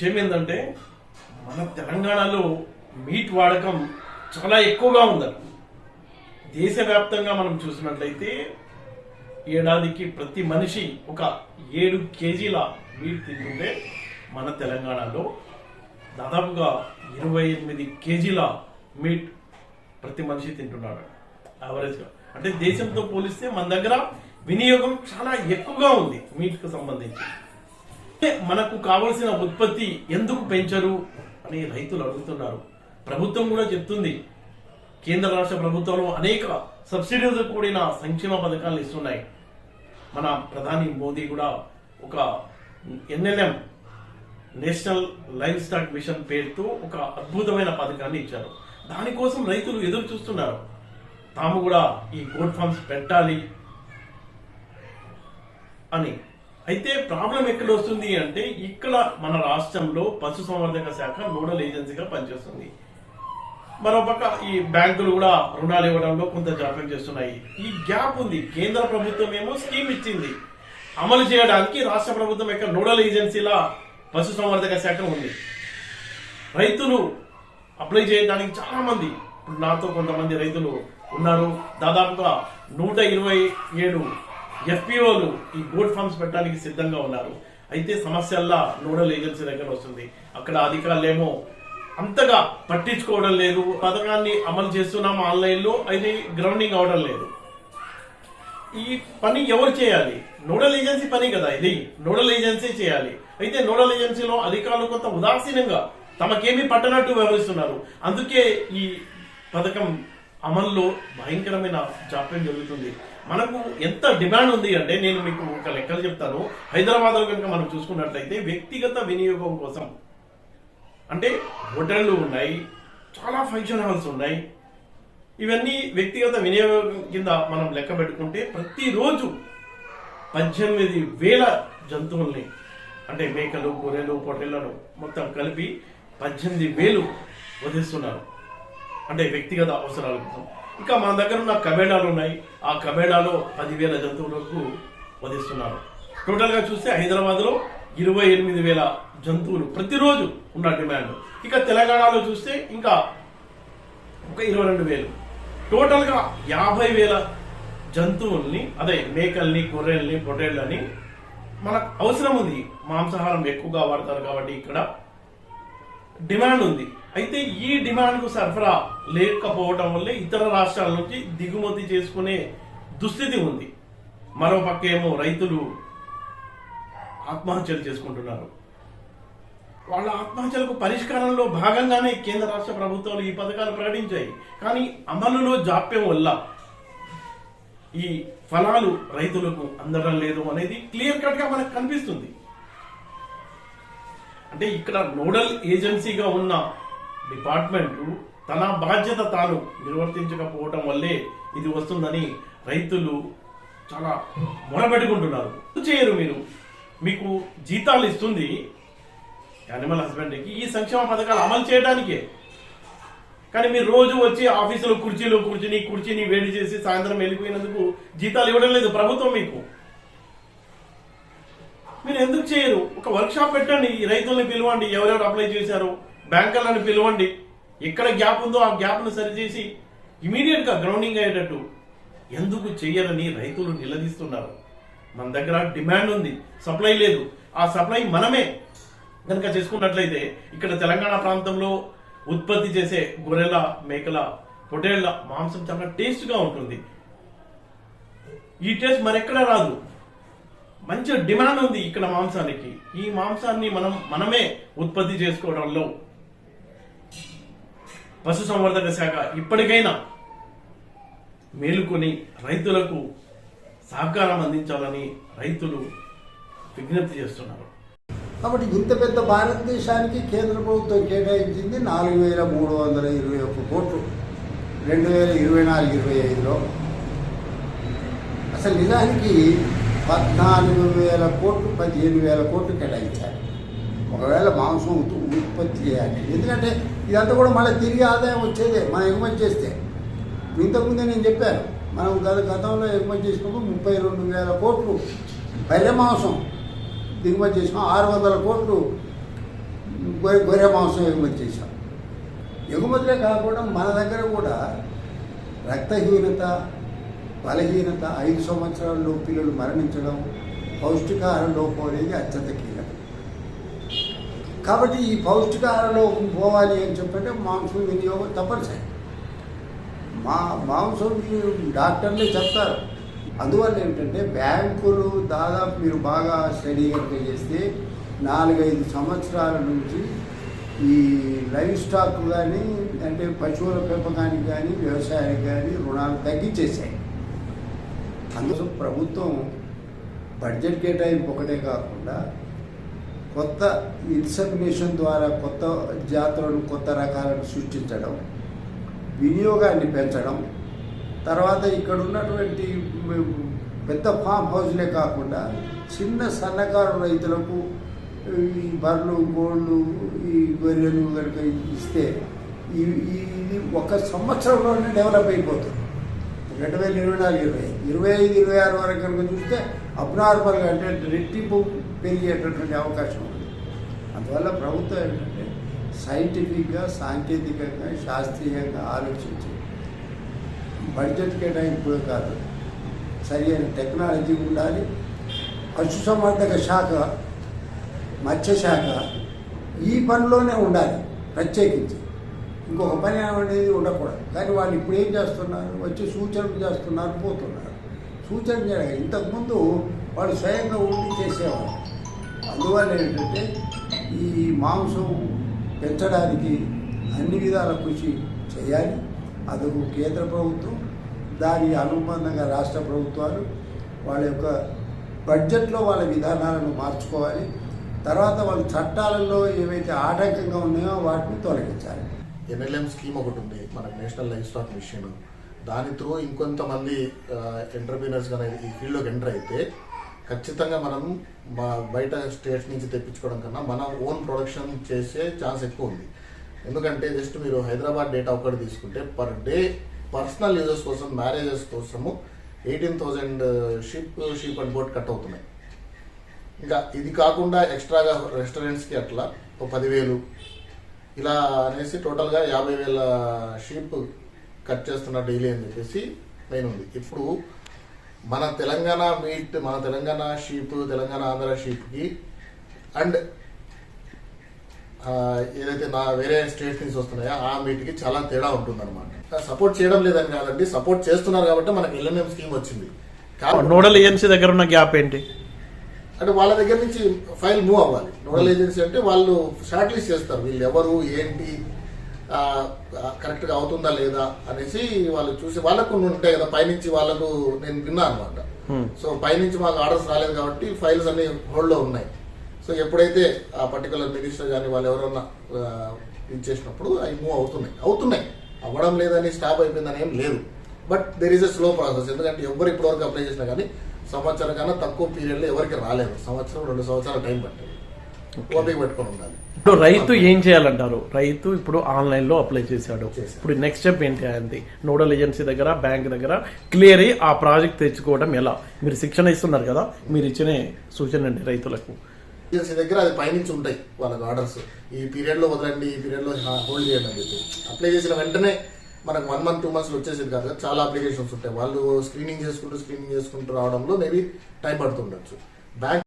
విషయం ఏంటంటే మన తెలంగాణలో మీట్ వాడకం చాలా ఎక్కువగా ఉందండి దేశవ్యాప్తంగా మనం చూసినట్లయితే ఏడాదికి ప్రతి మనిషి ఒక ఏడు కేజీల మీట్ తింటుంటే మన తెలంగాణలో దాదాపుగా ఇరవై ఎనిమిది కేజీల మీట్ ప్రతి మనిషి తింటున్నాడు యావరేజ్గా. అంటే దేశంతో పోలిస్తే మన దగ్గర వినియోగం చాలా ఎక్కువగా ఉంది మీట్కు సంబంధించి. మనకు కావలసిన ఉత్పత్తి ఎందుకు పెంచరు అని రైతులు అడుగుతున్నారు. ప్రభుత్వం కూడా చెప్తుంది. కేంద్ర రాష్ట్ర ప్రభుత్వాలు అనేక సబ్సిడీలతో కూడిన సంక్షేమ పథకాలు ఇస్తున్నాయి. మన ప్రధాని మోదీ కూడా ఒక NLM national livestock mission పేరుతో ఒక అద్భుతమైన పథకాన్ని ఇచ్చారు. దానికోసం రైతులు ఎదురు చూస్తున్నారు. తాము కూడా ఈ గోడ్ ఫార్మ్స్ పెట్టాలి అని అయితే ప్రాబ్లం ఎక్కడ వస్తుంది అంటే ఇక్కడ మన రాష్ట్రంలో పశుసంవర్ధక శాఖ నోడల్ ఏజెన్సీగా పనిచేస్తుంది. మరోపక్క ఈ బ్యాంకులు కూడా రుణాలు ఇవ్వడంలో కొంత జాప్యం చేస్తున్నాయి. ఈ గ్యాప్ ఉంది. కేంద్ర ప్రభుత్వం ఏమో స్కీమ్ ఇచ్చింది. అమలు చేయడానికి రాష్ట్ర ప్రభుత్వం యొక్క నోడల్ ఏజెన్సీల పశుసంవర్ధక శాఖ ఉంది. రైతులు అప్లై చేయడానికి చాలా మంది నాతో కొంతమంది రైతులు ఉన్నారు. దాదాపుగా నూట ఇరవై ఏడు ఎఫ్పిఓలు ఈ గోడ్ ఫార్మ్స్ పెట్టడానికి సిద్ధంగా ఉన్నారు. అయితే సమస్యల్లా నోడల్ ఏజెన్సీ దగ్గర వస్తుంది. అక్కడ అధికారులేమో అంతగా పట్టించుకోవడం లేదు. పథకాన్ని అమలు చేస్తున్నాం ఆన్లైన్లో అది గ్రౌండింగ్ అవడం లేదు. ఈ పని ఎవరు చేయాలి? నోడల్ ఏజెన్సీ పని కదా ఇది. నోడల్ ఏజెన్సీ చేయాలి. అయితే నోడల్ ఏజెన్సీలో అధికారులు కొంత ఉదాసీనంగా తమకేమీ పట్టనట్టు వ్యవహరిస్తున్నారు. అందుకే ఈ పథకం అమల్లో భయంకరమైన జాప్యం జరుగుతుంది. మనకు ఎంత డిమాండ్ ఉంది అంటే నేను మీకు ఒక లెక్కలు చెప్తాను. హైదరాబాద్లో కనుక మనం చూసుకున్నట్లయితే వ్యక్తిగత వినియోగం కోసం అంటే హోటళ్ళు ఉన్నాయి చాలా ఫంక్షన్ హాల్స్ ఉన్నాయి. ఇవన్నీ వ్యక్తిగత వినియోగం కింద మనం లెక్క పెట్టుకుంటే ప్రతిరోజు పద్దెనిమిది వేల జంతువుల్ని అంటే మేకలు గొర్రెలు పొట్టెలను మొత్తం కలిపి పద్దెనిమిది వేలు వధిస్తున్నారు అంటే వ్యక్తిగత అవసరాల కోసం. ఇంకా మన దగ్గర ఉన్న కబేడాలు ఉన్నాయి. ఆ కబేడాలో పదివేల జంతువులకు వధిస్తున్నారు. టోటల్గా చూస్తే హైదరాబాద్లో ఇరవై ఎనిమిది వేల జంతువులు ప్రతిరోజు ఉన్న డిమాండ్. ఇక తెలంగాణలో చూస్తే ఇంకా ఒక ఇరవై రెండు వేలు. టోటల్గా యాభై వేల జంతువుల్ని అదే మేకల్ని గొర్రెల్ని పొటేళ్ళని మనకు అవసరం ఉంది. మాంసాహారం ఎక్కువగా వాడతారు కాబట్టి ఇక్కడ డిమాండ్ ఉంది. అయితే ఈ డిమాండ్కు సరఫరా లేకపోవడం వల్లే ఇతర రాష్ట్రాల నుంచి దిగుమతి చేసుకునే దుస్థితి ఉంది. మరోపక్క ఏమో రైతులు ఆత్మహత్యలు చేసుకుంటున్నారు. వాళ్ళ ఆత్మహత్యలకు పరిష్కారంలో భాగంగానే కేంద్ర రాష్ట్ర ప్రభుత్వాలు ఈ పథకాలు ప్రకటించాయి. కానీ అమలులో జాప్యం వల్ల ఈ ఫలాలు రైతులకు అందడం లేదు అనేది క్లియర్ కట్గా మనకు కనిపిస్తుంది. అంటే ఇక్కడ నోడల్ ఏజెన్సీగా ఉన్న డిపార్ట్మెంట్ తన బాధ్యత తాను నిర్వర్తించకపోవటం వల్లే ఇది వస్తుందని రైతులు చాలా మొరబెట్టుకుంటున్నారు చేయరు మీరు. మీకు జీతాలు ఇస్తుంది యానిమల్ హస్బెండరీకి ఈ సంక్షేమ పథకాలు అమలు చేయడానికే. కానీ మీరు రోజు వచ్చి ఆఫీసులో కుర్చీలో కూర్చుని కుర్చీని వేడి చేసి సాయంత్రం వెళ్ళిపోయినందుకు జీతాలు ఇవ్వడం లేదు ప్రభుత్వం మీకు. మీరు ఎందుకు చేయరు? ఒక వర్క్షాప్ పెట్టండి. ఈ రైతుల్ని పిలవండి. ఎవరెవరు అప్లై చేశారో? బ్యాంకర్లను పిలవండి. ఎక్కడ గ్యాప్ ఉందో ఆ గ్యాప్ను సరిచేసి ఇమీడియట్గా గ్రౌండింగ్ అయ్యేటట్టు. ఎందుకు చేయాలని రైతులు నిలదీస్తున్నారు. మన దగ్గర డిమాండ్ ఉంది సప్లై లేదు. ఆ సప్లై మనమే కనుక చేసుకున్నట్లయితే ఇక్కడ తెలంగాణ ప్రాంతంలో ఉత్పత్తి చేసే గొర్రెల మేకల పొటేళ్ళ మాంసం చాలా టేస్ట్గా ఉంటుంది. ఈ టేస్ట్ మరెక్కడా రాదు. మంచి డిమాండ్ ఉంది ఇక్కడ మాంసానికి. ఈ మాంసాన్ని మనం మనమే ఉత్పత్తి చేసుకోవడంలో. పశుసంవర్ధక శాఖ ఇప్పటికైనా మేలుకొని రైతులకు సహకారం అందించాలని రైతులు విజ్ఞప్తి చేస్తున్నారు. కాబట్టి ఇంత పెద్ద భారతదేశానికి కేంద్ర ప్రభుత్వం కేటాయించింది నాలుగు వేల మూడు వందల ఇరవై ఒక్క కోట్లు. రెండు వేల ఇరవై నాలుగు ఇరవై ఐదులో. అసలు నిజానికి పద్నాలుగు వేల కోట్లు పదిహేను వేల కోట్లు కేటాయించారు. ఒకవేళ మాంసం ఉత్పత్తి చేయాలి. ఎందుకంటే ఇదంతా కూడా మళ్ళీ తిరిగి ఆదాయం వచ్చేదే మనం ఎగుమతి చేస్తే. ఇంతకుముందే నేను చెప్పాను మనం గత గతంలో ఎగుమతి చేసినప్పుడు ముప్పై రెండు వేల కోట్లు బర్రె మాంసం దిగుమతి చేసినాం ఆరు వందల కోట్లు గొర్రె గొర్రె మాంసం ఎగుమతి చేసాం ఎగుమతులే కాకుండా మన దగ్గర కూడా రక్తహీనత బలహీనత ఐదు సంవత్సరాల్లో పిల్లలు మరణించడం పౌష్టికాహార లోపం అనేది అత్యంత కాబట్టి ఈ పౌష్టికాహార పోవాలి అని చెప్పంటే మాంసం వినియోగం తప్పనిసరి. మా మాంసం డాక్టర్లే చెప్తారు. అందువల్ల ఏంటంటే బ్యాంకులు దాదాపు మీరు బాగా స్టడీ కనుక చేస్తే నాలుగైదు సంవత్సరాల నుంచి ఈ లైవ్ స్టాక్ కానీ అంటే పశువుల పెంపకానికి కానీ వ్యవసాయానికి కానీ రుణాలు తగ్గించేసాయి అందుకోసం ప్రభుత్వం బడ్జెట్ కేటాయింపు ఒకటే కాకుండా కొత్త ఇన్సర్మినేషన్ ద్వారా కొత్త జాతులను కొత్త రకాలను సృష్టించడం వినియోగాన్ని పెంచడం తర్వాత ఇక్కడ ఉన్నటువంటి పెద్ద ఫామ్ హౌస్లే కాకుండా చిన్న సన్నకారు రైతులకు ఈ బర్రెలు గోళ్ళు ఈ గొర్రెలు కనుక ఇస్తే ఈ- ఈ- ఇది ఒక సంవత్సరంలోనే డెవలప్ అయిపోతుంది. రెండు వేల ఇరవై నాలుగు ఇరవై ఇరవై ఐదు ఇరవై ఆరు వరకు కనుక చూస్తే అబ్నార్మల్గా అంటే రెట్టింపు పెరిగేటటువంటి అవకాశం ఉంది. అందువల్ల ప్రభుత్వం ఏంటంటే సైంటిఫిక్గా సాంకేతికంగా శాస్త్రీయంగా ఆలోచించి బడ్జెట్ కేటాయింపు కాదు సరి అయిన టెక్నాలజీ ఉండాలి. పశుసంవర్ధక శాఖ మత్స్య శాఖ ఈ పనిలోనే ఉండాలి ప్రత్యేకించి. ఇంకొక పని అనేది ఉండకూడదు. కానీ వాళ్ళు ఇప్పుడు ఏం చేస్తున్నారు? వచ్చి సూచనలు చేస్తున్నారు పోతున్నారు. సూచన చేయడం ఇంతకుముందు వాళ్ళు స్వయంగా ఉండి చేసేవాళ్ళు. అందువల్ల ఏంటంటే ఈ మాంసం పెంచడానికి అన్ని విధాల కృషి చేయాలి. అది కేంద్ర ప్రభుత్వం దాని అనుబంధంగా రాష్ట్ర ప్రభుత్వాలు వాళ్ళ యొక్క బడ్జెట్లో వాళ్ళ విధానాలను మార్చుకోవాలి. తర్వాత వాళ్ళ చట్టాలలో ఏవైతే ఆటంకంగా ఉన్నాయో వాటిని తొలగించాలి. ఎన్ఎల్ఎం స్కీమ్ ఒకటి ఉంది మనకు నేషనల్ లైఫ్ స్టాక్ మిషన్ దాని త్రూ ఇంకొంతమంది ఎంటర్ప్రీనర్స్ కానీ ఈ ఫీల్డ్లోకి ఎంటర్ అయితే ఖచ్చితంగా మనం బయట స్టేట్స్ నుంచి తెప్పించుకోవడం కన్నా మన ఓన్ ప్రొడక్షన్ చేసే ఛాన్స్ ఎక్కువ ఉంది. ఎందుకంటే జస్ట్ మీరు హైదరాబాద్ డేటా ఒకటి తీసుకుంటే పర్ డే పర్సనల్ యూజర్స్ కోసం మ్యారేజెస్ కోసము eighteen thousand ship ship and boat cut అవుతున్నాయి. ఇంకా ఇది కాకుండా ఎక్స్ట్రాగా రెస్టారెంట్స్కి అట్లా ఒక పదివేలు ఇలా అనేసి టోటల్గా యాభై వేల షీప్ కట్ చేస్తున్న డైలీ అని చెప్పేసి మెయిన్ ఉంది. ఇప్పుడు మన తెలంగాణ మీట్ మన తెలంగాణ షీప్ తెలంగాణ ఆంధ్ర షీప్కి అండ్ ఏదైతే నా వేరే స్టేట్ నుంచి వస్తున్నాయో ఆ మీట్కి చాలా తేడా ఉంటుంది అనమాట సపోర్ట్ చేయడం లేదని కాదండి సపోర్ట్ చేస్తున్నారు కాబట్టి మనకి ఎల్ఎన్ఎం స్కీమ్ వచ్చింది. కాబట్టి నోడల్ ఏజెన్సీ దగ్గర ఉన్న గ్యాప్ ఏంటి? అంటే వాళ్ళ దగ్గర నుంచి ఫైల్ మూవ్ అవ్వాలి. నోడల్ ఏజెన్సీ అంటే వాళ్ళు షార్ట్ లిస్ట్ చేస్తారు వీళ్ళు ఎవరు ఏంటి కరెక్ట్గా అవుతుందా లేదా అనేసి వాళ్ళు చూసి వాళ్ళకు ఉంటాయి కదా పైనుంచి వాళ్ళకు నేను విన్నా అనమాట. సో పైనుంచి మాకు ఆర్డర్స్ రాలేదు కాబట్టి ఫైల్స్ అన్ని హోల్డ్లో ఉన్నాయి. సో ఎప్పుడైతే ఆ పర్టికులర్ మినిస్టర్ కానీ వాళ్ళు ఎవరన్నా ఇది చేసినప్పుడు అవి మూవ్ అవుతున్నాయి. అవుతున్నాయి. అవ్వడం లేదని స్టాప్ అయిపోయిందని ఏం లేదు. But there is a slow process ఎందుకంటే ఎవరు ఇప్పటివరకు అప్లై చేసినా కానీ సంవత్సరం కన్నా తక్కువ పీరియడ్లో ఎవరికి రాలేదు. సంవత్సరం రెండు సంవత్సరాల టైం పట్టింది. ఓపిక పెట్టుకొని ఉండాలి. ఇప్పుడు రైతు ఏం చేయాలంటారు? రైతు ఇప్పుడు ఆన్లైన్లో అప్లై చేశాడు. ఇప్పుడు నెక్స్ట్ స్టెప్ ఏంటి ఆయనది నోడల్ ఏజెన్సీ దగ్గర బ్యాంక్ దగ్గర క్లియర్ అయ్యి ఆ ప్రాజెక్ట్ తెచ్చుకోవడం ఎలా? మీరు శిక్షణ ఇస్తున్నారు కదా మీరు ఇచ్చిన సూచన అండి రైతులకు? ఏజెన్సీ దగ్గర అది పైనుంచి ఉంటాయి వాళ్ళకి ఆర్డర్స్. ఈ పీరియడ్లో వదలండి ఈ పీరియడ్లో హోల్డ్ చేయండి అని చెప్పి. అప్లై చేసిన వెంటనే మనకు వన్ మంత్ టూ మంత్స్ వచ్చేసేది కాదు చాలా అప్లికేషన్స్ ఉంటాయి. వాళ్ళు స్క్రీనింగ్ చేసుకుంటూ స్క్రీనింగ్ చేసుకుంటూ రావడంలో మేబీ టైం పడుతుండొచ్చు. బ్యాంక్